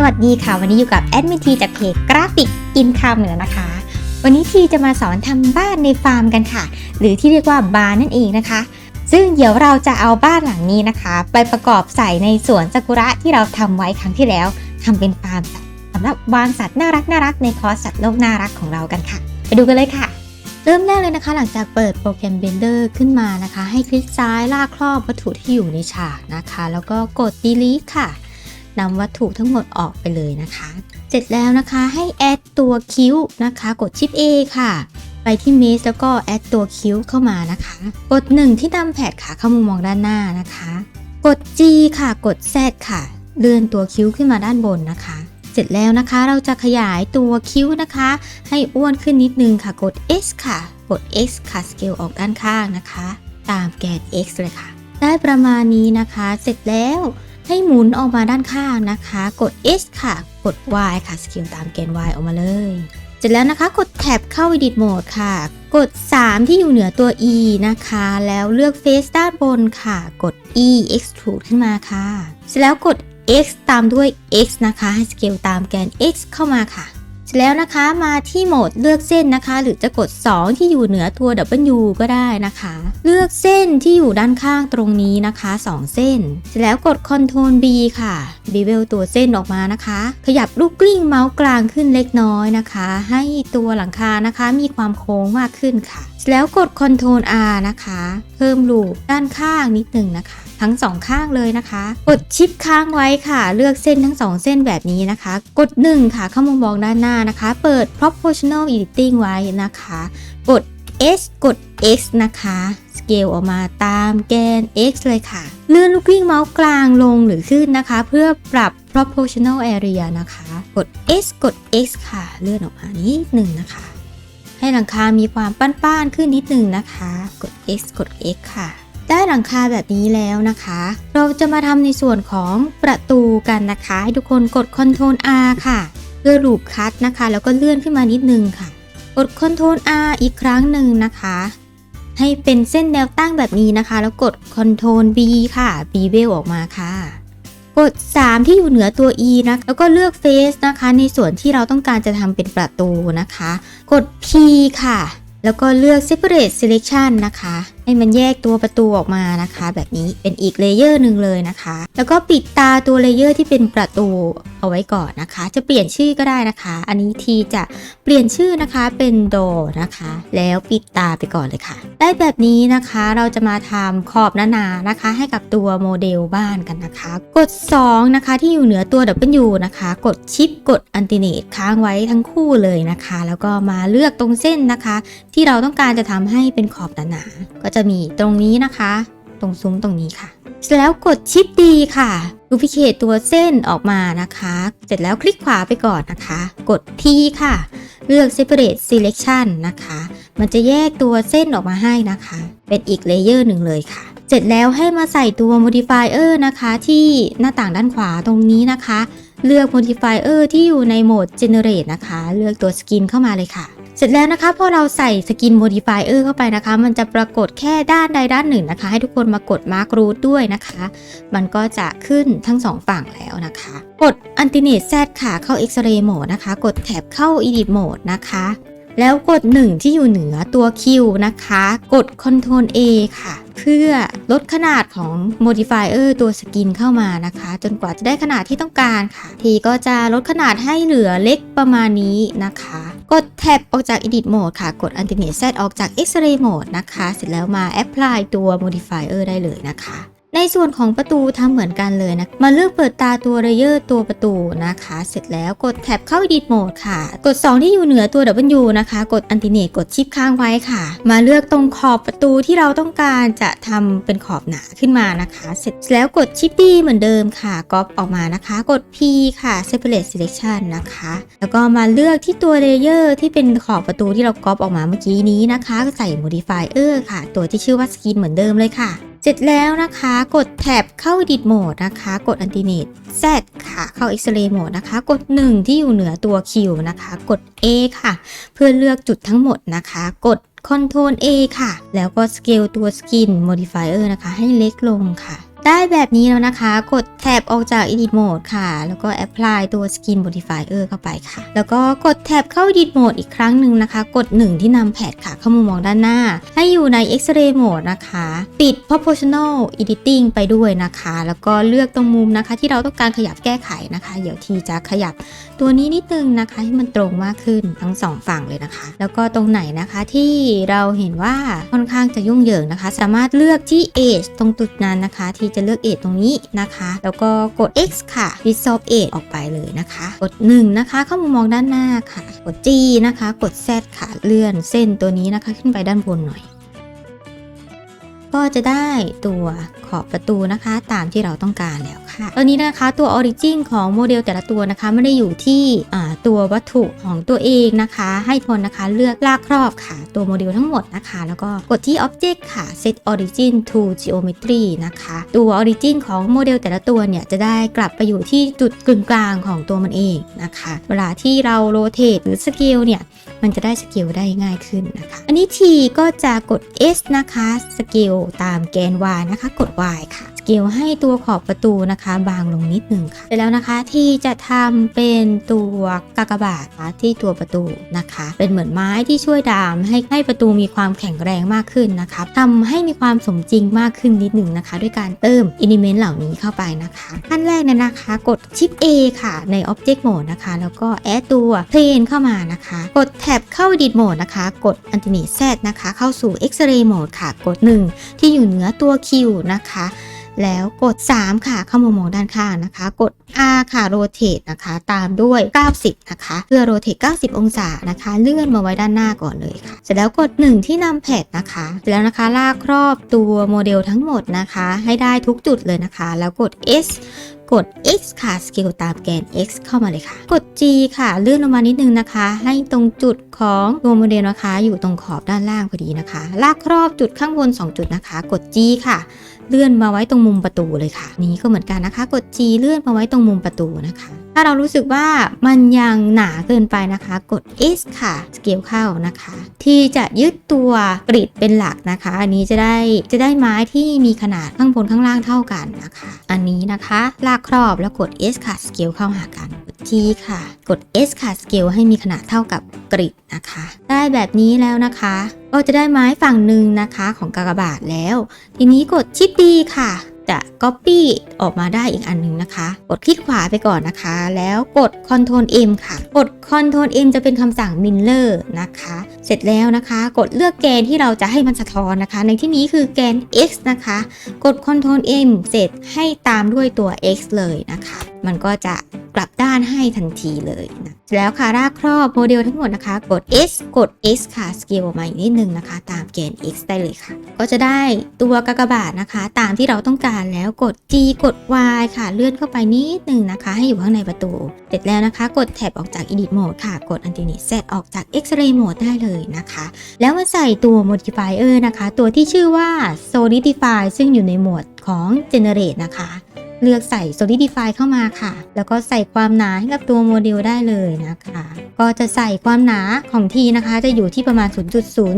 สวัสดีค่ะ วันนี้อยู่กับแอดมินทีจากเพจกราฟิกอินคามเหนือนะคะ วันนี้ทีจะมาสอนทำบ้านในฟาร์มกันค่ะ หรือที่เรียกว่าบาร์นั่นเองนะคะ ซึ่งเดี๋ยวเราจะเอาบ้านหลังนี้นะคะ ไปประกอบใส่ในสวนซากุระที่เราทำไว้ครั้งที่แล้วทำเป็นฟาร์มสำหรับวางสัตว์น่ารักน่ารักในคอร์สสัตว์โลกน่ารักของเรากันค่ะ ไปดูกันเลยค่ะเริ่มแรกเลยนะคะ หลังจากเปิดโปรแกรม Blender ขึ้นมานะคะ ให้คลิกซ้ายลากครอบวัตถุที่อยู่ในฉากนะคะ แล้วก็กด delete ค่ะ นำวัตถุทั้งหมดออกไปเลยนะคะ เสร็จแล้วนะคะให้แอดตัวคิ้วนะคะ กดชิป A ค่ะ ไปที่ Mesh แล้วก็แอดตัวคิ้วเข้ามานะคะ กด 1 ที่นำแผดขาเข้ามุมมองด้านหน้านะคะ กด G ค่ะกด Z ค่ะ เลื่อนตัวคิ้วขึ้นมาด้านบนนะคะเสร็จแล้วนะคะเราจะขยายตัวคิ้วนะคะ ให้อ้วนขึ้นนิดนึงค่ะกด S ค่ะ กด X ค่ะสเกลออกด้านข้างนะคะ ตามแกน X เลยค่ะ ได้ประมาณนี้นะคะ เสร็จแล้ว ให้หมุนออกมาด้านข้างนะคะ กด S ค่ะ กด Y ค่ะ สกิลตามแกน Y ออกมาเลยเสร็จแล้วนะคะ กดแท็บเข้า Edit Mode ค่ะ กด 3 ที่อยู่เหนือตัว E นะคะ แล้วเลือก Face ด้านบนค่ะ กด E Extrude ขึ้นมาค่ะ เสร็จแล้วกด X ตามด้วย X นะคะ ให้สเกลตามแกน X เข้ามาค่ะ เสร็จแล้วนะคะมาที่โหมดเลือกเส้นนะคะ หรือจะกด 2 ที่อยู่เหนือตัว W ก็ได้นะคะ เลือกเส้นที่อยู่ด้านข้างตรงนี้นะคะ 2 เส้น เสร็จแล้วกด Ctrl B ค่ะ bevel ตัวเส้นออกมานะคะ ขยับลูกกลิ้งเมาส์กลางขึ้นเล็กน้อยนะคะ ให้ตัวหลังคานะคะมีความโค้งมากขึ้นค่ะ แล้วกด Ctrl R นะคะ เพิ่มลูกด้านข้างนิดหนึ่งนะคะ ทั้งสองข้างเลยนะคะ กดชิปค้างไว้ค่ะ เลือกเส้นทั้งสองเส้นแบบนี้นะคะ กด 1 ค่ะเข้ามุมมองด้านหน้านะคะ เปิด proportional editing ไว้นะคะ กด S กด X นะคะ สเกลออกมาตามแกน X เลยค่ะ เลื่อนลูกกลิ้งเมาส์กลางลงหรือขึ้นนะคะ เพื่อปรับ proportional area นะคะ กด S กด X ค่ะ เลื่อนออกมานิดหนึ่งนะคะ ให้หลังคามีความป้านๆขึ้นนิดหนึ่งนะคะ กด X กด X ค่ะ ได้หลังคาแบบนี้แล้วนะคะ เราจะมาทำในส่วนของประตูกันนะคะ ให้ทุกคนกด Ctrl R ค่ะ เพื่อลูปคัดนะคะ แล้วก็เลื่อนขึ้นมานิดนึงค่ะ กด Ctrl R อีกครั้งหนึ่งนะคะ ให้เป็นเส้นแนวตั้งแบบนี้นะคะ แล้วกด Ctrl B ค่ะ B เ e ลออกมาค่ะ กด 3 ที่อยู่เหนือตัว E นะ แล้วก็เลือก Face นะคะ ในส่วนที่เราต้องการจะทำเป็นประตูนะคะ กด P ค่ะ แล้วก็เลือก separate selection นะคะ ให้มันแยกตัวประตูออกมานะคะ แบบนี้เป็นอีกเลเยอร์หนึ่งเลยนะคะ แล้วก็ปิดตาตัวเลเยอร์ที่เป็นประตูเอาไว้ก่อนนะคะ จะเปลี่ยนชื่อก็ได้นะคะ อันนี้ทีจะเปลี่ยนชื่อนะคะเป็น door นะคะ แล้วปิดตาไปก่อนเลยค่ะ ได้แบบนี้นะคะเราจะมาทำขอบหนาๆนะคะ ให้กับตัวโมเดลบ้านกันนะคะ กด 2 นะคะที่อยู่เหนือตัว W นะคะ กดชิปกด alternate ค้างไว้ทั้งคู่เลยนะคะ แล้วก็มาเลือกตรงเส้นนะคะ ที่เราต้องการจะทำให้เป็นขอบหนาๆก็จะมีตรงนี้นะคะ ตรงซุ้มตรงนี้ค่ะ เสร็จแล้วกดชิปดีค่ะดูพิเคตตัวเส้นออกมานะคะ เสร็จแล้วคลิกขวาไปก่อนนะคะ กด T ค่ะ เลือก separate selection นะคะ มันจะแยกตัวเส้นออกมาให้นะคะ เป็นอีกเลเยอร์หนึ่งเลยค่ะ เสร็จแล้วให้มาใส่ตัว modifier นะคะ ที่หน้าต่างด้านขวาตรงนี้นะคะ เลือก modifier ที่อยู่ในโหมด generate นะคะ เลือกตัว skin เข้ามาเลยค่ะ เสร็จแล้วนะคะพอเราใส่ skin modifier เข้าไปนะคะ มันจะปรากฏแค่ด้านใดด้านหนึ่งนะคะ ให้ทุกคนมากด mark root ด้วยนะคะ มันก็จะขึ้นทั้งสองฝั่งแล้วนะคะ กด alternate Z ค่ะเข้า X-ray mode นะคะ กดแท็บเข้า edit mode นะคะแล้วกด 1 ที่อยู่เหนือตัว Q นะคะ กด Ctrl A ค่ะ เพื่อลดขนาดของ modifier ตัวสกินเข้ามานะคะ จนกว่าจะได้ขนาดที่ต้องการค่ะ ทีก็จะลดขนาดให้เหลือเล็กประมาณนี้นะคะ กด แท็บออกจาก edit mode ค่ะ กด Ultimate Z ออกจาก X-ray mode นะคะ เสร็จแล้วมา apply ตัว modifier ได้เลยนะคะ ในส่วนของประตูทำเหมือนกันเลยนะ มาเลือกเปิดตาตัวเลเยอร์ตัวประตูนะคะ เสร็จแล้วกดแท็บเข้า Edit Mode ค่ะ กด 2 ที่อยู่เหนือตัว W นะคะ กด Alternate กดชิปค้างไว้ค่ะ มาเลือกตรงขอบประตูที่เราต้องการจะทำเป็นขอบหนาขึ้นมานะคะ เสร็จแล้วกดชิป D เหมือนเดิมค่ะก๊อปออกมานะคะ กด P ค่ะ Separate Selection นะคะ แล้วก็มาเลือกที่ตัวเลเยอร์ที่เป็นขอบประตูที่เราก๊อปออกมาเมื่อกี้นี้นะคะ ใส่ Modifier ค่ะ ตัวที่ชื่อว่า Skin เหมือนเดิมเลยค่ะ เสร็จแล้วนะคะ กดแท็บเข้า Edit Mode นะคะ กด Alternate Z ค่ะ เข้า X-ray Mode นะคะ กด 1 ที่อยู่เหนือตัว Q นะคะ กด A ค่ะ เพื่อเลือกจุดทั้งหมดนะคะ กด Ctrl A ค่ะ แล้วก็ Scale ตัว Skin Modifier นะคะ ให้เล็กลงค่ะ ได้แบบนี้แล้วนะคะ กดแท็บออกจาก Edit Mode ค่ะ แล้วก็ Apply ตัว Skin Modifier เข้าไปค่ะ แล้วก็กดแท็บเข้า Edit Mode อีกครั้งหนึ่งนะคะ กด 1 ที่นำแพดค่ะ เข้ามุมมองด้านหน้า ให้อยู่ใน X-ray Mode นะคะ ปิด Proportional Editing ไปด้วยนะคะ แล้วก็เลือกตรงมุมนะคะ ที่เราต้องการขยับแก้ไขนะคะ เดี๋ยวทีจะขยับ ตัวนี้นิดนึงนะคะให้มันตรงมากขึ้นทั้งสองฝั่งเลยนะคะ แล้วก็ตรงไหนนะคะที่เราเห็นว่าค่อนข้างจะยุ่งเหยิงนะคะ สามารถเลือกที่ Age ตรงจุดนั้นนะคะ ที่จะเลือก Age ตรงนี้นะคะ แล้วก็กด X ค่ะ Resolve Age ออกไปเลยนะคะ กด 1 นะคะ เข้ามุมมองด้านหน้าค่ะ กด G นะคะ กด Z ค่ะเลื่อนเส้นตัวนี้นะคะ ขึ้นไปด้านบนหน่อยก็จะได้ตัวขอบประตูนะคะ ตามที่เราต้องการแล้ว ค่ะตอนนี้นะคะตัว Origin ของโมเดลแต่ละตัวนะคะไม่ได้อยู่ที่ตัววัตถุของตัวเองนะคะ ให้ทนนะคะเลือกลากครอบค่ะ ตัวโมเดลทั้งหมดนะคะ แล้วก็กดที่ Object ค่ะ Set Origin to Geometry นะคะ ตัว Origin ของโมเดลแต่ละตัวเนี่ยจะได้กลับไปอยู่ที่จุดกึ่งกลางของตัวมันเองนะคะ เวลาที่เราโรเ e หรือ Scale เนี่ยมันจะได้สเกลได้ง่ายขึ้นนะคะ อันนี้ T ก็จะกด S นะคะสเกลตามแกน Y นะคะ กด Y ค่ะ เกลให้ตัวขอบประตูนะคะ บางลงนิดหนึ่งค่ะเสร็จแล้วนะคะที่จะทำเป็นตัวกากบาทที่ตัวประตูนะคะ เป็นเหมือนไม้ที่ช่วยดามให้ให้ประตูมีความแข็งแรงมากขึ้นนะคะทำให้มีความสมจริงมากขึ้นนิดหนึ่งนะคะ ด้วยการเติมอิเลเมนต์เหล่านี้เข้าไปนะคะขั้นแรกเนี่ยนะคะ กดชิป A ค่ะใน Object Mode นะคะ แล้วก็แอดตัว Plane เข้ามานะคะ กดแท็บเข้า Edit Mode นะคะ กด Alternate Z นะคะ เข้าสู่ X-ray Mode ค่ะ กด 1 ที่อยู่เหนือตัว Q นะคะ แล้วกด 3 ค่ะเข้ามามองด้านข้างนะคะ กด R ค่ะ rotate นะคะ ตามด้วย 90 นะคะ เพื่อ rotate 90 องศานะคะ เลื่อนมาไว้ด้านหน้าก่อนเลยค่ะ เสร็จแล้วกด 1 ที่นำแพดนะคะเสร็จแล้วนะคะลากครอบตัวโมเดลทั้งหมดนะคะ ให้ได้ทุกจุดเลยนะคะ แล้วกด S กด X ค่ะสเกลตามแกน X เข้ามาเลยค่ะ กด G ค่ะเลื่อนลงมานิดนึงนะคะ ให้ตรงจุดของตัวโมเดลนะคะ อยู่ตรงขอบด้านล่างพอดีนะคะ ลากครอบจุดข้างบน 2 จุดนะคะ กด G ค่ะ เลื่อนมาไว้ตรงมุมประตูเลยค่ะ นี้ก็เหมือนกันนะคะ กด G เลื่อนมาไว้ตรงมุมประตูนะคะ ถ้าเรารู้สึกว่ามันยังหนาเกินไปนะคะ กด S ค่ะสเกลเข้านะคะ ที่จะยึดตัวกริดเป็นหลักนะคะ อันนี้จะได้จะได้ไม้ที่มีขนาดข้างบนข้างล่างเท่ากันนะคะ อันนี้นะคะลากครอบแล้วกด S ค่ะสเกลเข้าหากัน กด G ค่ะ กด S ค่ะสเกลให้มีขนาดเท่ากับกริดนะคะ ได้แบบนี้แล้วนะคะ ก็จะได้ไม้ฝั่งหนึ่งนะคะของกากบาทแล้ว ทีนี้กดชิปดีค่ะ จะ Copy ออกมาได้อีกอันหนึ่งนะคะ กดคลิกขวาไปก่อนนะคะ แล้วกด Ctrl M ค่ะ กด Ctrl M จะเป็นคำสั่ง Mirror นะคะ เสร็จแล้วนะคะ กดเลือกแกนที่เราจะให้มันสะท้อนนะคะ ในที่นี้คือแกน X นะคะ กด Ctrl M เสร็จให้ตามด้วยตัว X เลยนะคะมันก็จะกลับด้านให้ทันทีเลยนะแล้วค่ะรากครอบโมเดลทั้งหมดนะคะ กด S กด X ค่ะสเกลมาอีกนิดนึงนะคะ ตามแกน X ได้เลยค่ะ ก็จะได้ตัวกากบาทนะคะ ตามที่เราต้องการแล้วกด G กด Y ค่ะ เลื่อนเข้าไปนิดนึงนะคะ ให้อยู่ข้างในประตู เสร็จแล้วนะคะ กดแท็บออกจาก Edit Mode ค่ะ กด Alternate Z ออกจาก X-ray Mode ได้เลยนะคะ แล้วมาใส่ตัว Modifier นะคะ ตัวที่ชื่อว่า Solidify ซึ่งอยู่ในหมวดของ Generate นะคะ เลือกใส่ Solidify เข้ามาค่ะ แล้วก็ใส่ความหนาให้กับตัวโมเดลได้เลยนะคะ ก็จะใส่ความหนาของทีนะคะ จะอยู่ที่ประมาณ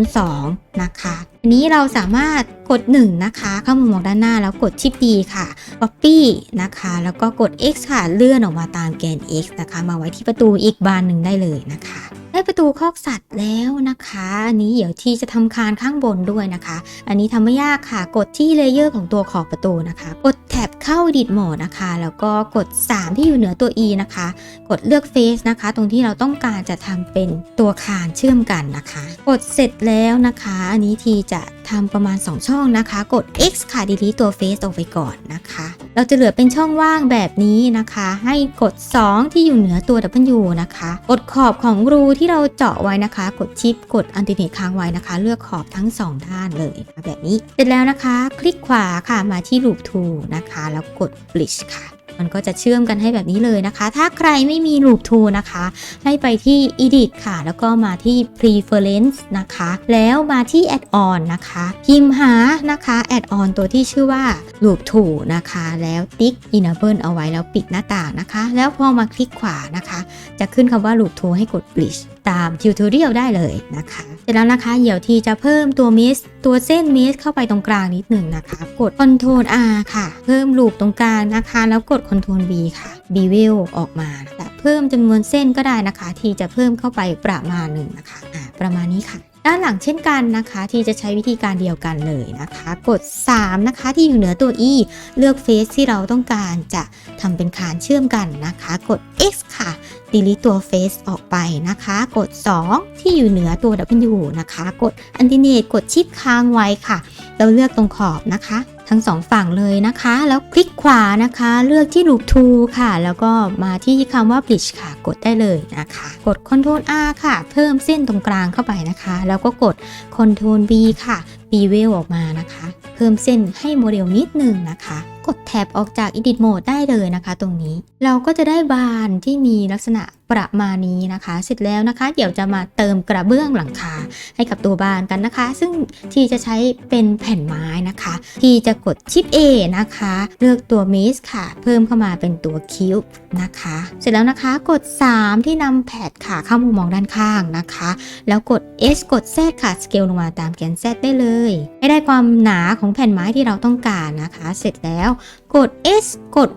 0.02 นะคะอันนี้เราสามารถกด 1 นะคะ เข้ามุมมองด้านหน้าแล้วกดชิป D ค่ะ Copy นะคะ แล้วก็กด X ค่ะ เลื่อนออกมาตามแกน X นะคะ มาไว้ที่ประตูอีกบานหนึ่งได้เลยนะคะ ได้ประตูคอกสัตว์แล้วนะคะ อันนี้เดี๋ยวที่จะทำคานข้างบนด้วยนะคะ อันนี้ทำไม่ยากค่ะ กดที่เลเยอร์ของตัวขอบประตูนะคะ กดแท็บเข้า Edit Mode นะคะ แล้วก็กด 3 ที่อยู่เหนือตัว E นะคะ กดเลือก Face นะคะ ตรงที่เราต้องการจะทำเป็นตัวคานเชื่อมกันนะคะ กดเสร็จแล้วนะคะ อันนี้ทีจะทำประมาณ 2 ช่องนะคะ กด X ค่ะ delete ตัว Face ออกไปก่อนนะคะ เราจะเหลือเป็นช่องว่างแบบนี้นะคะ ให้กด 2 ที่อยู่เหนือตัว W นะคะ กดขอบของรูที่เราเจาะไว้นะคะ กดชิป กดอันติเนตค้างไว้นะคะ เลือกขอบทั้ง 2 ด้านเลยแบบนี้ เสร็จแล้วนะคะ คลิกขวาค่ะมาที่ Loop 2นะคะ แล้วกด Bridge ค่ะ มันก็จะเชื่อมกันให้แบบนี้เลยนะคะ ถ้าใครไม่มี Loop To นะคะ ให้ไปที่ Edit ค่ะ แล้วก็มาที่ Preference นะคะ แล้วมาที่ Add-on นะคะ พิมพ์หานะคะ Add-on ตัวที่ชื่อว่า Loop To นะคะ แล้วติ๊ก Enable เอาไว้แล้วปิดหน้าต่างนะคะ แล้วพอมาคลิกขวานะคะ จะขึ้นคำว่า Loop To ให้กด Bridge ตาม Tutorial ได้เลยนะคะ ร็จแล้วนะคะ เดี๋ยวทีจะเพิ่มตัวมิสตัวเส้นมิสเข้าไปตรงกลางนิดหนึ่งนะคะ กด Ctrl R ค่ะ เพิ่มลูปตรงกลางนะคะ แล้วกด Ctrl V ค่ะ bevel ออกมาแต่เพิ่มจำนวนเส้นก็ได้นะคะ ทีจะเพิ่มเข้าไปประมาณหนึ่งนะคะะประมาณนี้ค่ะ ด้านหลังเช่นกันนะคะ ที่จะใช้วิธีการเดียวกันเลยนะคะ กด 3 นะคะ ที่อยู่เหนือตัว e เลือกเฟซที่เราต้องการจะทำเป็นคานเชื่อมกันนะคะ กด x ค่ะดีลิตัวเฟสออกไปนะคะ กด 2 ที่อยู่เหนือตัว w นะคะ กดอันดิเนตกดชิปค้างไว้ค่ะ เราเลือกตรงขอบนะคะ ทั้งสองฝั่งเลยนะคะ แล้วคลิกขวานะคะ เลือกที่ Loop to ค่ะ แล้วก็มาที่คำว่า bridge ค่ะ กดได้เลยนะคะ กด Ctrl R ค่ะ เพิ่มเส้นตรงกลางเข้าไปนะคะ แล้วก็กด Ctrl V ค่ะ bevel ออกมานะคะ เพิ่มเส้นให้โมเดลนิดนึงนะคะกดแท็บออกจาก Edit Mode ได้เลยนะคะ ตรงนี้ เราก็จะได้บานที่มีลักษณะประมาณนี้นะคะ เสร็จแล้วนะคะ เดี๋ยวจะมาเติมกระเบื้องหลังคาให้กับตัวบานกันนะคะ ซึ่งทีจะใช้เป็นแผ่นไม้นะคะ ทีจะกดชิป A นะคะ เลือกตัว m ม s ค่ะ เพิ่มเข้ามาเป็นตัวคิวบ์นะคะ เสร็จแล้วนะคะกด 3 ที่นำแพดค่ะเข้ามุมมองด้านข้างนะคะ แล้วกด S กด Z ค่ะสเกลลงมาตามแกน Z ได้เลย ให้ได้ความหนาของแผ่นไม้ที่เราต้องการนะคะ เสร็จแล้ว后 กด S กด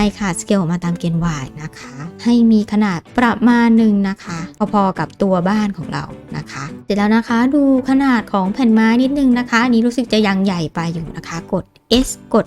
Y ค่ะ สเกลออกมาตามเกณฑ์ Y นะคะ ให้มีขนาดประมาณหนึ่งนะคะ พอๆกับตัวบ้านของเรานะคะ เสร็จแล้วนะคะดูขนาดของแผ่นไม้นิดนึงนะคะ นี้รู้สึกจะยังใหญ่ไปอยู่นะคะ กด S กด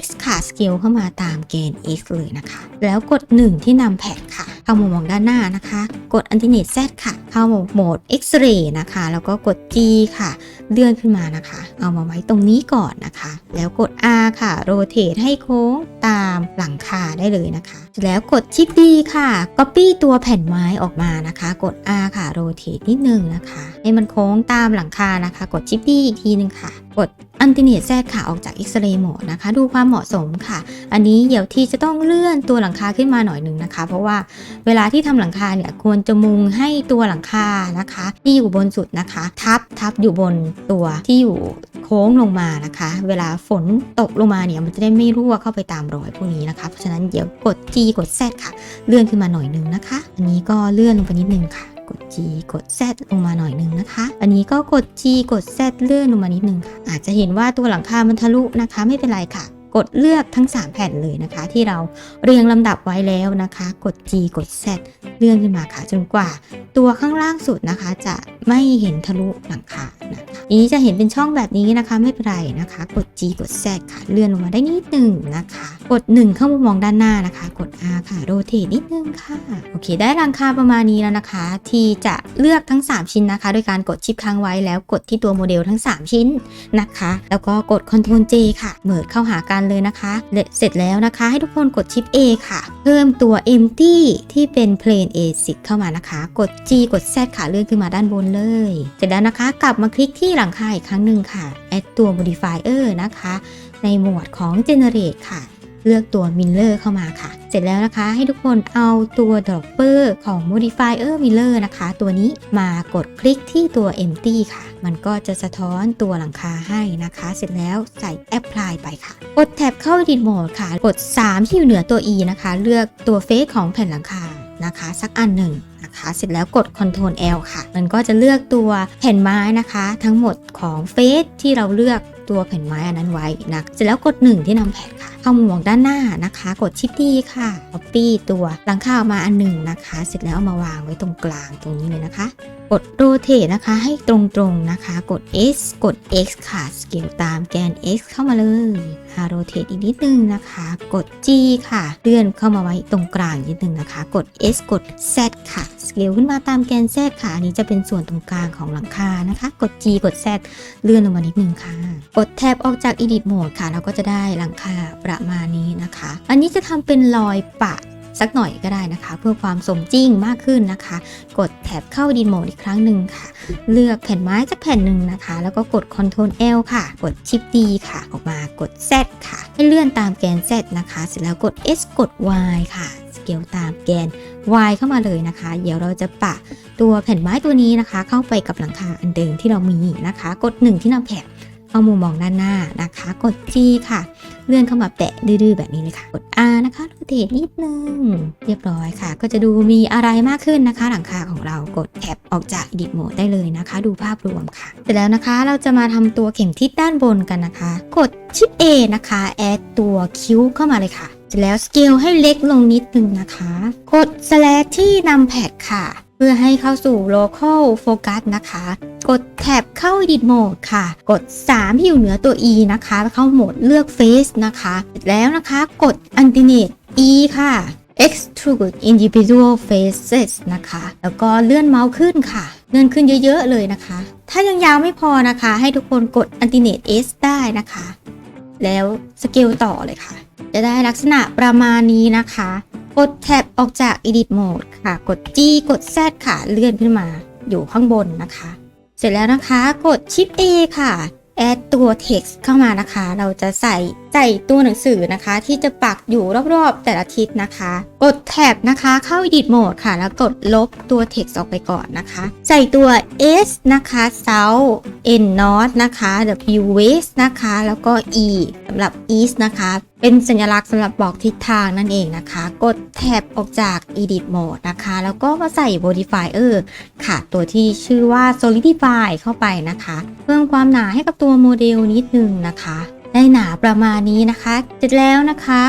X ค่ะสเกลเข้ามาตามเกณฑ์ X เลยนะคะ แล้วกด 1 ที่นำแพดค่ะ เข้ามุมมองด้านหน้านะคะ กด Alternate Z ค่ะ เข้าโหมด X-ray นะคะ แล้วก็กด G ค่ะเลื่อนขึ้นมานะคะ เอามาไว้ตรงนี้ก่อนนะคะ แล้วกด R ค่ะ rotate ให้โค้งตามหลังคาได้เลยนะคะเสร็จแล้วกดชิปดีค่ะ copy ตัวแผ่นไม้ออกมานะคะ กด R ค่ะ rotate นิดนึงนะคะ ให้มันโค้งตามหลังคานะคะ กดชิปดีอีกทีนึงค่ะ กด อันติเนียแซดค่ะออกจาก X-ray mode นะคะ ดูความเหมาะสมค่ะ อันนี้เดี๋ยวที่จะต้องเลื่อนตัวหลังคาขึ้นมาหน่อยหนึ่งนะคะ เพราะว่าเวลาที่ทำหลังคาเนี่ยควรจะมุงให้ตัวหลังคานะคะ ที่อยู่บนสุดนะคะ ทับทับอยู่บนตัวที่อยู่โค้งลงมานะคะ เวลาฝนตกลงมาเนี่ยมันจะได้ไม่รั่วเข้าไปตามรอยพวกนี้นะคะ เพราะฉะนั้นเดี๋ยวกด G กด Z ค่ะ เลื่อนขึ้นมาหน่อยหนึงนะคะ อันนี้ก็เลื่อนลงไปนิดนึงค่ะ กด G กด Z ลงมาหน่อยนึงนะคะ อันนี้ก็กด G กด Z เลื่อนลงมานิดนึงค่ะ อาจจะเห็นว่าตัวหลังคามันทะลุนะคะไม่เป็นไรค่ะ กดเลือกทั้ง 3 แผ่นเลยนะคะ ที่เราเรียงลำดับไว้แล้วนะคะ กด G กด Z เลื่อนขึ้นมาค่ะจนกว่า ตัวข้างล่างสุดนะคะ จะไม่เห็นทะลุหลังคานะคะอันนี้จะเห็นเป็นช่องแบบนี้นะคะไม่เป็นไรนะคะ กด G กด Z ค่ะเลื่อนลงมาได้นิดนึงนะคะ กด 1 เข้ามุมมองด้านหน้านะคะ กด R ค่ะโรเทนิดนึงค่ะโอเค ได้หลังคาประมาณนี้แล้วนะคะ ที่จะเลือกทั้ง 3 ชิ้นนะคะ โดยการกดชิปค้างไว้แล้วกดที่ตัวโมเดลทั้ง 3 ชิ้นนะคะ แล้วก็กด Ctrl J ค่ะเหมิดเข้าหากันเลยนะคะและเสร็จแล้วนะคะ ให้ทุกคนกดชิป A ค่ะ เพิ่มตัว empty ที่เป็น plane A10 เข้ามานะคะ กด G กด Z ค่ะเลื่อนขึ้นมาด้านบนเลย เสร็จแล้วนะคะ กลับมาคลิกที่หลังคาอีกครั้งหนึ่งค่ะ add ตัว modifier นะคะ ในหมวดของ generate ค่ะ เลือกตัว Miller เข้ามาค่ะ เสร็จแล้วนะคะ ให้ทุกคนเอาตัว Dropper ของ Modifier Miller นะคะ ตัวนี้มากดคลิกที่ตัว Empty ค่ะ มันก็จะสะท้อนตัวหลังคาให้นะคะ เสร็จแล้วใส่ Apply ไปค่ะ กดแท็บเข้า Edit Mode ค่ะ กด 3 ที่อยู่เหนือตัว E นะคะ เลือกตัวเฟซของแผ่นหลังคานะคะ สักอันหนึ่งนะคะเสร็จแล้วกด Ctrl L ค่ะ มันก็จะเลือกตัวแผ่นไม้นะคะ ทั้งหมดของเฟซที่เราเลือกตัวแผ่นไม้อันนั้นไว้นะเสร็จแล้วกด 1 ที่นำแผ่นค่ะเข้ามุมมองด้านหน้านะคะ กดชิปดีค่ะ Copy ตัวหลังคาออกมาอันหนึ่งนะคะ เสร็จแล้วเอามาวางไว้ตรงกลางตรงนี้เลยนะคะ กด rotate นะคะให้ตรงๆนะคะ กด S กด X ค่ะสเกลตามแกน X เข้ามาเลยหา rotate อีกนิดนึงนะคะ กด G ค่ะ เลื่อนเข้ามาไว้ตรงกลางนิดนึงนะคะ กด S กด Z ค่ะสเกลขึ้นมาตามแกน Z ค่ะอันนี้จะเป็นส่วนตรงกลางของหลังคานะคะ กด G กด Z เลื่อนลงมานิดนึงค่ะ กดแท็บออกจาก Edit Mode ค่ะแล้วก็จะได้หลังคาประมาณนี้นะคะ อันนี้จะทำเป็นรอยปะสักหน่อยก็ได้นะคะ เพื่อความสมจริงมากขึ้นนะคะ กดแท็บเข้า Edit Mode อีกครั้งหนึ่งค่ะ เลือกแผ่นไม้จากแผ่นหนึ่งนะคะ แล้วก็กด Ctrl L ค่ะ กด Shift D ค่ะ ออกมากด Z ค่ะ ให้เลื่อนตามแกน Z นะคะ เสร็จแล้วกด S กด Y ค่ะ สเกลตามแกน Y เข้ามาเลยนะคะ เดี๋ยวเราจะปะตัวแผ่นไม้ตัวนี้นะคะ เข้าไปกับหลังคาอันเดิมที่เรามีนะคะ กด 1 ที่นำแผ่น เข้ามุมมองด้านหน้านะคะ กด G ค่ะ เลื่อนเข้ามาแตะดื้อๆแบบนี้เลยค่ะ กด R นะคะโรเทนิดนึง เรียบร้อยค่ะ ก็จะดูมีอะไรมากขึ้นนะคะ หลังคาของเรากดแท็บออกจาก Edit Mode ได้เลยนะคะ ดูภาพรวมค่ะ เสร็จแล้วนะคะเราจะมาทำตัวเข็มทิศด้านบนกันนะคะ กดชิป A นะคะ แอดตัวคิ้วเข้ามาเลยค่ะเสร็จแล้วสเกลให้เล็กลงนิดนึงนะคะ กด slash ที่นำแพดค่ะ พื่อให้เข้าสู่ local focus นะคะ กดแท็บเข้า edit mode ค่ะ กด 3 ที่อยู่เหนือตัว e นะคะ เข้าโหมดเลือก face นะคะแล้วนะคะ กด alternate e ค่ะ extrude individual faces นะคะ แล้วก็เลื่อนเมาส์ขึ้นค่ะ เลื่อนขึ้นเยอะๆเลยนะคะ ถ้ายังยาวไม่พอนะคะ ให้ทุกคนกด alternate s ได้นะคะ แล้วสเกลต่อเลยค่ะ จะได้ลักษณะประมาณนี้นะคะ กดแท็บออกจาก edit mode ค่ะ กด G กด Z ค่ะ เลื่อนขึ้นมาอยู่ข้างบนนะคะ เสร็จแล้วนะคะ กด Shift A ค่ะ แอดตัว text เข้ามานะคะ เราจะใส่ใส่ตัวหนังสือนะคะ ที่จะปักอยู่รอบๆแต่ละทิศนะคะ กดแท็บนะคะเข้า edit mode ค่ะ แล้วกดลบตัว text ออกไปก่อนนะคะ ใส่ตัว S นะคะ south N north นะคะ W west นะคะ แล้วก็ E สำหรับ east นะคะ เป็นสัญลักษณ์สำหรับบอกทิศทางนั่นเองนะคะ กดแท็บออกจาก edit mode นะคะ แล้วก็มาใส่ modifier ค่ะ ตัวที่ชื่อว่า solidify เข้าไปนะคะ เพิ่มความหนาให้กับตัวโมเดลนิดนึงนะคะ ได้หนาประมาณนี้นะคะ เสร็จแล้วนะคะ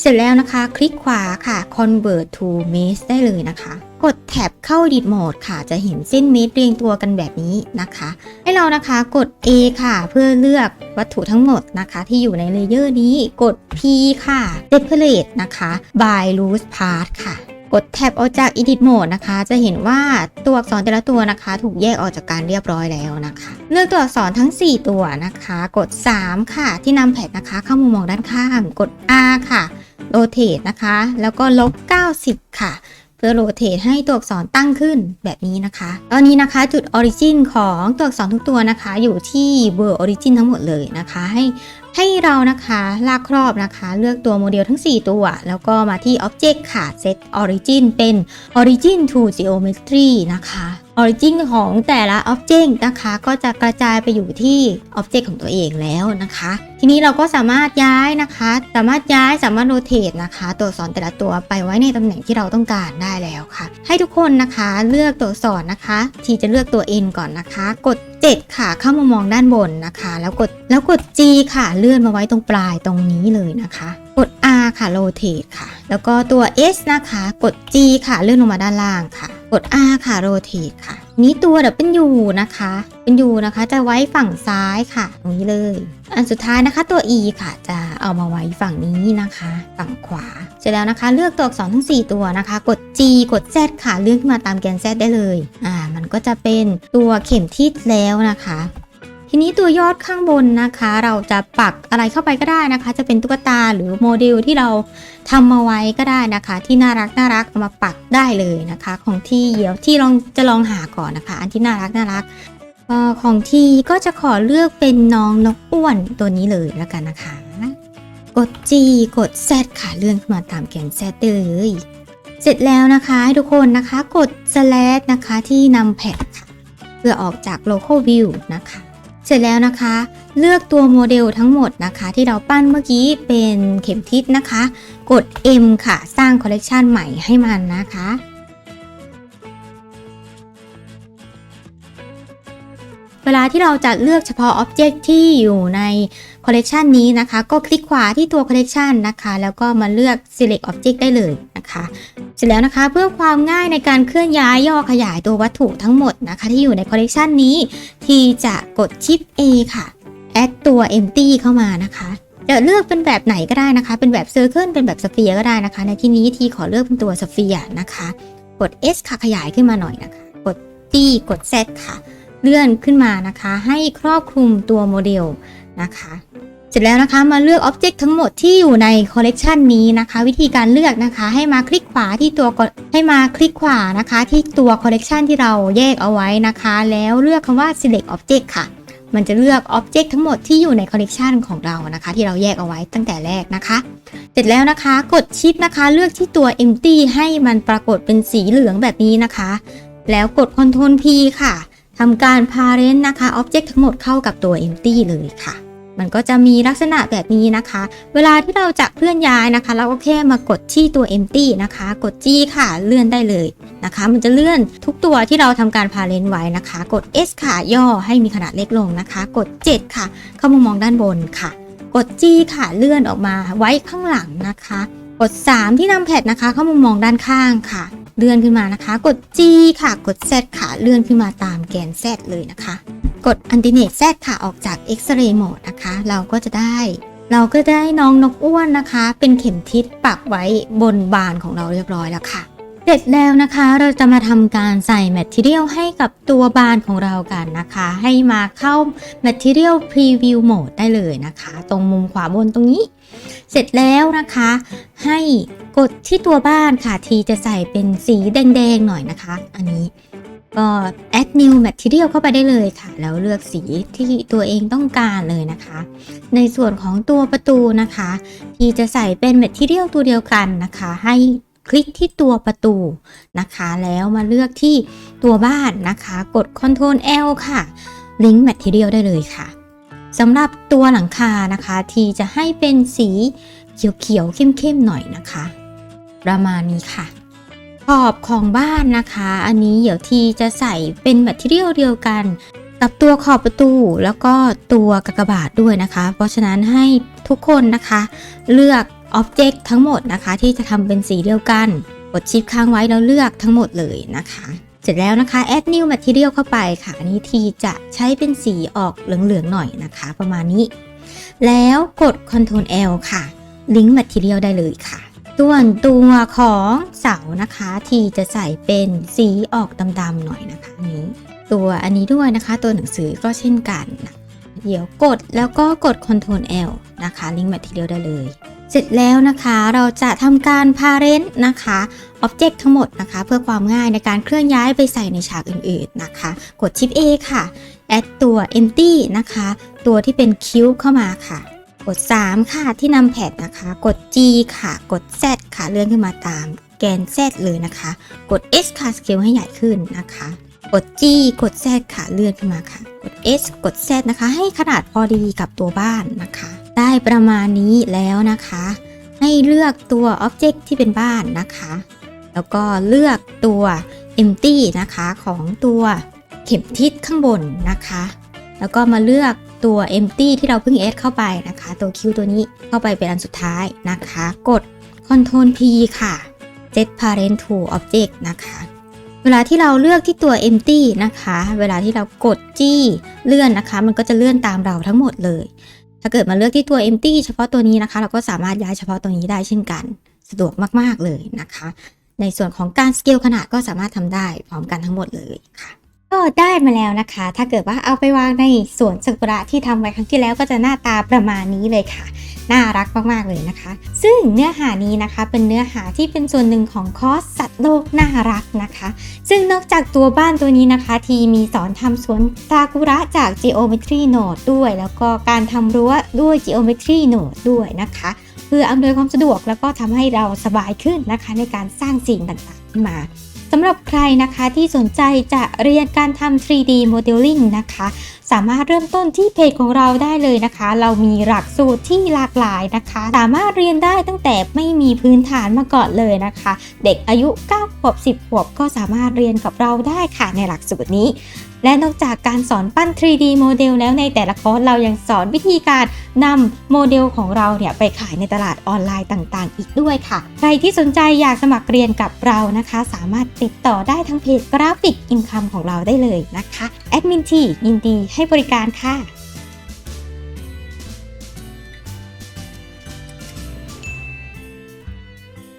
เสร็จแล้วนะคะ คลิกขวาค่ะ convert to mesh ได้เลยนะคะ กดแท็บเข้า edit mode ค่ะ จะเห็นเส้นเมตรเรียงตัวกันแบบนี้นะคะ ให้เรานะคะกด A ค่ะ เพื่อเลือกวัตถุทั้งหมดนะคะ ที่อยู่ในเลเยอร์นี้ กด P ค่ะ separate นะคะ by loose part ค่ะ กดแท็บออกจาก edit mode นะคะ จะเห็นว่าตัวอักษรแต่ละตัวนะคะ ถูกแยกออกจากการเรียบร้อยแล้วนะคะ เลือกตัวอักษรทั้ง 4 ตัวนะคะ กด 3 ค่ะ ที่นำแพดนะคะ เข้ามุมมองด้านข้าง กด R ค่ะ rotate นะคะ แล้วก็ลบ 90 ค่ะ เพื่อโรเตทให้ตัวอักษรตั้งขึ้นแบบนี้นะคะ ตอนนี้นะคะจุด origin ของตัวอักษรทุกตัวนะคะ อยู่ที่ word origin ทั้งหมดเลยนะคะ ให้ ให้เรานะคะลากครอบนะคะ เลือกตัวโมเดลทั้ง 4 ตัว แล้วก็มาที่ object ค่ะ set origin เป็น origin to geometry นะคะ origin ของแต่ละ object นะคะ ก็จะกระจายไปอยู่ที่ object ของตัวเองแล้วนะคะ ทีนี้เราก็สามารถย้ายนะคะ สามารถย้ายสามารถโรเตทนะคะ ตัวอักษรแต่ละตัวไปไว้ในตำแหน่งที่เราต้องการได้แล้วค่ะ ให้ทุกคนนะคะเลือกตัวอักษรนะคะ ทีจะเลือกตัว n ก่อนนะคะ กด 7 ค่ะ เข้ามามองด้านบนนะคะ แล้วกดแล้วกด G ค่ะเลื่อนมาไว้ตรงปลายตรงนี้เลยนะคะ กด R ค่ะ rotate ค่ะ แล้วก็ตัว S นะคะ กด G ค่ะเลื่อนลงมาด้านล่างค่ะ กด R ค่ะ rotate ค่ะ นี้ตัว W นะคะ เป็น U นะคะ จะไว้ฝั่งซ้ายค่ะ ตรงนี้เลย อันสุดท้ายนะคะตัว E ค่ะ จะเอามาไว้ฝั่งนี้นะคะ ฝั่งขวา เสร็จแล้วนะคะ เลือกตัวอักษรทั้ง 4 ตัวนะคะ กด G กด Z ค่ะ เลือกขึ้นมาตามแกน Z ได้เลย อ่า มันก็จะเป็นตัวเข็มทิศแล้วนะคะ ทีนี้ตัวยอดข้างบนนะคะ เราจะปักอะไรเข้าไปก็ได้นะคะ จะเป็นตุ๊กตาหรือโมเดลที่เราทำมาไว้ก็ได้นะคะ ที่น่ารักน่ารักเอามาปักได้เลยนะคะ ของที่เดี๋ยวที่ลองจะลองหาก่อนนะคะ อันที่น่ารักน่ารักออของทีก็จะขอเลือกเป็นน้องนกอ้วนตัวนี้เลยแล้วกันนะคะ กด G กด Z ค่ะเลื่อนขึ้นมาตามแกน Z ได้เลยเสร็จแล้วนะคะให้ทุกคนนะคะกด slash นะคะที่นำแพดค่ะ เพื่อออกจาก local view นะคะ เสร็จแล้วนะคะ เลือกตัวโมเดลทั้งหมดนะคะ ที่เราปั้นเมื่อกี้เป็นเข็มทิศนะคะ กด M ค่ะ สร้างคอลเลกชันใหม่ให้มันนะคะเวลาที่เราจะเลือกเฉพาะอ็อบเจกต์ที่อยู่ใน คอลเลกชันนี้นะคะ ก็คลิกขวาที่ตัวคอลเลกชันนะคะ แล้วก็มาเลือก Select Object ได้เลยนะคะ เสร็จแล้วนะคะเพื่อความง่ายในการเคลื่อนย้ายย่อขยายตัววัตถุทั้งหมดนะคะ ที่อยู่ในคอลเลกชันนี้ ที่จะกดชิป A ค่ะแอดตัว empty เข้ามานะคะจะเลือกเป็นแบบไหนก็ได้นะคะ เป็นแบบ circle เป็นแบบ sphere ก็ได้นะคะ ในที่นี้ทีขอเลือกเป็นตัว sphere นะคะ กด S ค่ะขยายขึ้นมาหน่อยนะคะ กด G กด Z ค่ะ เลื่อนขึ้นมานะคะ ให้ครอบคลุมตัวโมเดลนะคะ ร็จแล้วนะคะมาเลือก Object ทั้งหมดที่อยู่ในคอลเลกชันนี้นะคะ วิธีการเลือกนะคะให้มาคลิกขวาที่ตัวให้มาคลิกขวานะคะ ที่ตัวคอลเลกชันที่เราแยกเอาไว้นะคะ แล้วเลือกคำว่า select object ค่ะ มันจะเลือก Object ทั้งหมดที่อยู่ในคอลเลกชันของเรานะคะ ที่เราแยกเอาไว้ตั้งแต่แรกนะคะ เสร็จแล้วนะคะ กดชิปนะคะ เลือกที่ตัว empty ให้มันปรากฏเป็นสีเหลืองแบบนี้นะคะ แล้วกด Ctrl P ค่ะทำการ parent นะคะ object ทั้งหมดเข้ากับตัว empty เลยค่ะ มันก็จะมีลักษณะแบบนี้นะคะ เวลาที่เราจะเคลื่อนย้ายนะคะ เราก็แค่มากดที่ตัว empty นะคะ กด G ค่ะเลื่อนได้เลยนะคะ มันจะเลื่อนทุกตัวที่เราทำการ parent ไว้นะคะ กด S ค่ะย่อให้มีขนาดเล็กลงนะคะ กด 7 ค่ะ เข้ามามองด้านบนค่ะ กด G ค่ะเลื่อนออกมาไว้ข้างหลังนะคะ กด 3 ที่นำแพดนะคะ เข้ามามองด้านข้างค่ะ เลื่อนขึ้นมานะคะ กด G ค่ะ กด Z ค่ะ เลื่อนขึ้นมาตามแกน Z เลยนะคะ กด Alternate Z ค่ะออกจาก X-ray mode นะคะ เราก็จะได้ เราก็ได้น้องนกอ้วนนะคะ เป็นเข็มทิศปักไว้บนบานของเราเรียบร้อยแล้วค่ะ เสร็จแล้วนะคะ เราจะมาทำการใส่ Material ให้กับตัวบานของเรากันนะคะ ให้มาเข้า Material Preview Mode ได้เลยนะคะ ตรงมุมขวาบนตรงนี้ เสร็จแล้วนะคะ ให้กดที่ตัวบ้านค่ะ ทีจะใส่เป็นสีแดงๆหน่อยนะคะ อันนี้ ก็ add new material เข้าไปได้เลยค่ะ แล้วเลือกสีที่ตัวเองต้องการเลยนะคะ ในส่วนของตัวประตูนะคะ ทีจะใส่เป็น material ตัวเดียวกันนะคะ ให้คลิกที่ตัวประตูนะคะ แล้วมาเลือกที่ตัวบ้านนะคะ กด Ctrl L ค่ะ link material ได้เลยค่ะสำหรับตัวหลังคานะคะ ทีจะให้เป็นสีเขียวๆเข้มๆหน่อยนะคะ ประมาณนี้ค่ะ ขอบของบ้านนะคะ อันนี้เดี๋ยวทีจะใส่เป็นแมทเทียลเดียวกัน กับตัวขอบประตูแล้วก็ตัวกากบาทด้วยนะคะ เพราะฉะนั้นให้ทุกคนนะคะ เลือกอ็อบเจกต์ทั้งหมดนะคะ ที่จะทำเป็นสีเดียวกัน กดชิปค้างไว้แล้วเลือกทั้งหมดเลยนะคะเสร็จแล้วนะคะ add new material เข้าไปค่ะ อันนี้ทีจะใช้เป็นสีออกเหลืองๆหน่อยนะคะ ประมาณนี้ แล้วกด Ctrl L ค่ะ link material ได้เลยค่ะ ส่วนตัวของเสานะคะ ทีจะใส่เป็นสีออกดำๆหน่อยนะคะนี้ ตัวอันนี้ด้วยนะคะ ตัวหนังสือก็เช่นกันนะเดี๋ยวกดแล้วก็กด Ctrl L นะคะ link material ได้เลย เสร็จแล้วนะคะเราจะทำการ parent นะคะ object ทั้งหมดนะคะ เพื่อความง่ายในการเคลื่อนย้ายไปใส่ในฉากอื่นๆนะคะ กด Shift A ค่ะ add ตัว empty นะคะ ตัวที่เป็นคิ้วเข้ามาค่ะ กด 3 ค่ะที่นำแพดนะคะ กด G ค่ะ กด Z ค่ะเลื่อนขึ้นมาตามแกน Z เลยนะคะ กด S ค่ะสเกลให้ใหญ่ขึ้นนะคะ กด G กด Z ค่ะเลื่อนขึ้นมาค่ะ กด S กด Z นะคะ ให้ขนาดพอดีกับตัวบ้านนะคะ ได้ประมาณนี้แล้วนะคะ ให้เลือกตัว Object ที่เป็นบ้านนะคะ แล้วก็เลือกตัว empty นะคะของตัวเข็มทิศข้างบนนะคะ แล้วก็มาเลือกตัว empty ที่เราเพิ่ง add เข้าไปนะคะ ตัว Q ตัวนี้เข้าไปเป็นอันสุดท้ายนะคะ กด Ctrl P ค่ะ set parent to object นะคะ เวลาที่เราเลือกที่ตัว empty นะคะ เวลาที่เรากดจี้เลื่อนนะคะ มันก็จะเลื่อนตามเราทั้งหมดเลย ถ้าเกิดมาเลือกที่ตัว empty เฉพาะตัวนี้นะคะ เราก็สามารถย้ายเฉพาะตัวนี้ได้เช่นกัน สะดวกมาก ๆ เลยนะคะ ในส่วนของการสเกลขนาดก็สามารถทำได้พร้อมกันทั้งหมดเลยค่ะ ก็ได้มาแล้วนะคะ ถ้าเกิดว่าเอาไปวางในสวนซากุระที่ทำไว้ครั้งที่แล้วก็จะหน้าตาประมาณนี้เลยค่ะ น่ารักมากๆเลยนะคะ ซึ่งเนื้อหานี้นะคะ เป็นเนื้อหาที่เป็นส่วนหนึ่งของคอร์สสัตว์โลกน่ารักนะคะ ซึ่งนอกจากตัวบ้านตัวนี้นะคะ ทีมีสอนทำสวนซากุระจาก Geometry Node ด้วย แล้วก็การทำรั้วด้วย Geometry Node ด้วยนะคะ เพื่ออำนวยความสะดวกแล้วก็ทำให้เราสบายขึ้นนะคะ ในการสร้างสิ่งต่างๆขึ้นมา สำหรับใครนะคะที่สนใจจะเรียนการทำ 3D Modeling นะคะสามารถเริ่มต้นที่เพจของเราได้เลยนะคะ เรามีหลักสูตรที่หลากหลายนะคะ สามารถเรียนได้ตั้งแต่ไม่มีพื้นฐานมาก่อนเลยนะคะ เด็กอายุ9ขวบ10ขวบก็สามารถเรียนกับเราได้ค่ะในหลักสูตรนี้ และนอกจากการสอนปั้น 3D โมเดลแล้วในแต่ละคอร์สเรายังสอนวิธีการนำโมเดลของเราเนี่ยไปขายในตลาดออนไลน์ต่างๆ อีกด้วยค่ะ ใครที่สนใจอยากสมัครเรียนกับเรานะคะ สามารถติดต่อได้ทั้งเพจกราฟิกอินคัมของเราได้เลยนะคะแอดมินทียินดีให้บริการค่ะ